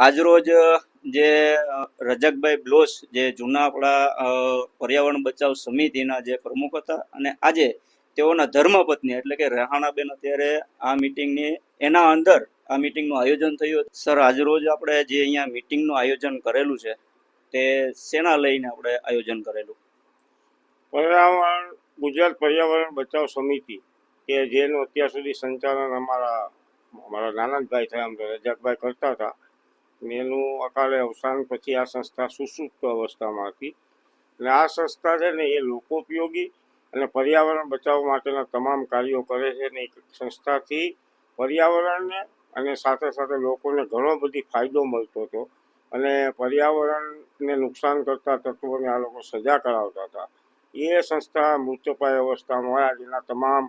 આજરોજ જે રજકભાઈ બ્લોસ જે જૂના આપણા પર્યાવરણ બચાવ સમિતિના જે પ્રમુખ હતા અને આજે તેઓના ધર્મપત્ની એટલે કે રહાણાબેન અત્યારે આ મિટિંગની, એના અંદર આ મિટિંગનું આયોજન થયું સર, આજરોજ આપણે જે અહીંયા મિટિંગનું આયોજન કરેલું છે, તે શેના લઈને આપણે આયોજન કરેલું? પર્યાવરણ, ગુજરાત પર્યાવરણ બચાવ સમિતિ, કે જેનું અત્યાર સુધી સંચાલન અમારા અમારા નાનંદભાઈ થયા આમ રજાકભાઈ કરતા હતા એનું અકાળે અવસાન પછી આ સંસ્થા સુસુપ્ત અવસ્થામાં હતી અને આ સંસ્થા છે ને એ લોકોપયોગી અને પર્યાવરણ બચાવ માટેના તમામ કાર્યો કરે છે ને એક સંસ્થાથી પર્યાવરણને અને સાથે સાથે લોકોને ઘણો બધી ફાયદો મળતો હતો. અને પર્યાવરણને નુકસાન કરતા તત્વોને આ લોકો સજા કરાવતા હતા. એ સંસ્થા મૃત્યુપાય અવસ્થામાં હોય જેના તમામ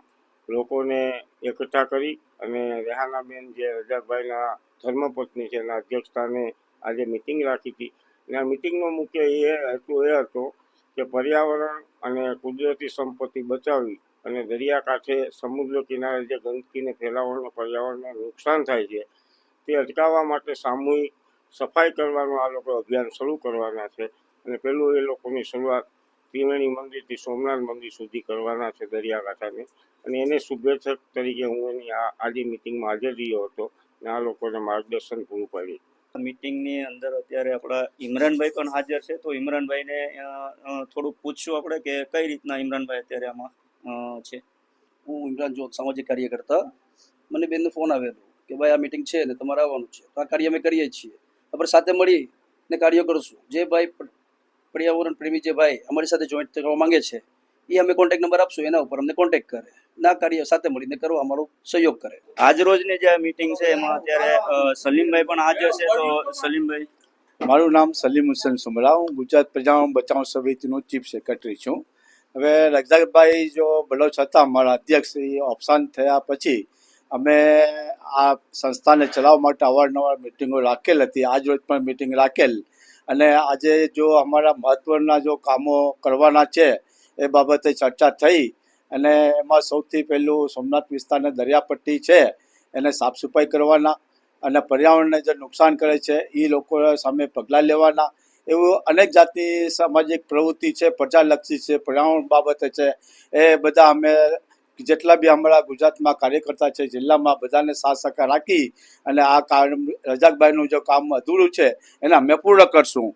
લોકોને એકઠા કરી અને રેહાનાબેન જે રજાકભાઈના ધર્મપત્ની છે, એના અધ્યક્ષસ્થાને આજે મિટિંગ રાખી હતી. અને આ મિટિંગનો મુખ્ય એ હેતુ એ હતો કે પર્યાવરણ અને કુદરતી સંપત્તિ બચાવી અને દરિયાકાંઠે સમુદ્ર કિનારે જે ગંદકીને ફેલાવવાનો, પર્યાવરણને નુકસાન થાય છે, તે અટકાવવા માટે સામૂહિક સફાઈ કરવાનું આ લોકો અભિયાન શરૂ કરવાના છે. અને પેલું એ લોકોની શરૂઆત ત્રિવેણી મંદિરથી સોમનાથ મંદિર સુધી કરવાના છે દરિયાકાંઠાને. અને એને શુભેચ્છક તરીકે હું એની આ આજે મિટિંગમાં હાજર રહ્યો હતો અને આ લોકોને માર્ગદર્શન પૂરું પાડ્યું. મિટિંગની અંદર અત્યારે આપણા ઇમરાનભાઈ પણ હાજર છે. તો ઇમરાનભાઈને થોડુંક પૂછશું આપણે કે કઈ રીતના ઇમરાનભાઈ અત્યારે આમાં છે? હું ઇમરાન જોત સામાજિક કાર્યકર્તા. મને બેનનો ફોન આવેલો કે ભાઈ આ મિટિંગ છે ને તમારે આવવાનું છે. તો આ કાર્ય અમે કરીએ જ છીએ. આપણે સાથે મળી ને કાર્ય કરશું. જે ભાઈ પર્યાવરણ પ્રેમી જે ભાઈ અમારી સાથે જોઈન્ટ કરવા માંગે છે એ અમે કોન્ટેક્ટ નંબર આપશું એના ઉપર અમને કોન્ટેક્ટ કરે. ના કાર્ય સાથે મળીને કરવા અમારો સહયોગ કરે. આજ રોજની જે મીટિંગ છે એમાં અત્યારે સલીમભાઈ પણ હાજર છે તો સલીમભાઈ? મારું નામ સલીમ હુસેન સુમરા હું ગુજરાત પ્રજા બચાવ સમિતિનો ચીફ સેક્રેટરી છું. હવે રજાકભાઈ જો બલોચ હતા અમારા અધ્યક્ષ એ અવસાન થયા પછી અમે આ સંસ્થાને ચલાવવા માટે અવારનવાર મિટિંગો રાખેલ હતી. આજ રોજ પણ મિટિંગ રાખેલ. અને આજે જો અમારા મહત્વના જો કામો કરવાના છે, એ બાબતે ચર્ચા થઈ. અને એમાં સૌથી પહેલું સોમનાથ વિસ્તારને દરિયાપટ્ટી છે, એને સાફ સફાઈ કરવાના અને પર્યાવરણને જે નુકસાન કરે છે, એ લોકો સામે પગલાં લેવાના. એવું અનેક જાતની સામાજિક પ્રવૃત્તિ છે, પ્રજાલક્ષી છે, પર્યાવરણ બાબતે છે. એ બધા અમે જેટલા બી અમારા ગુજરાતમાં કાર્યકર્તા છે, જિલ્લામાં બધાને સાથ સહકાર રાખી અને આ કામ રજાકભાઈનું જે કામ અધૂરું છે, એને અમે પૂર્ણ કરશું.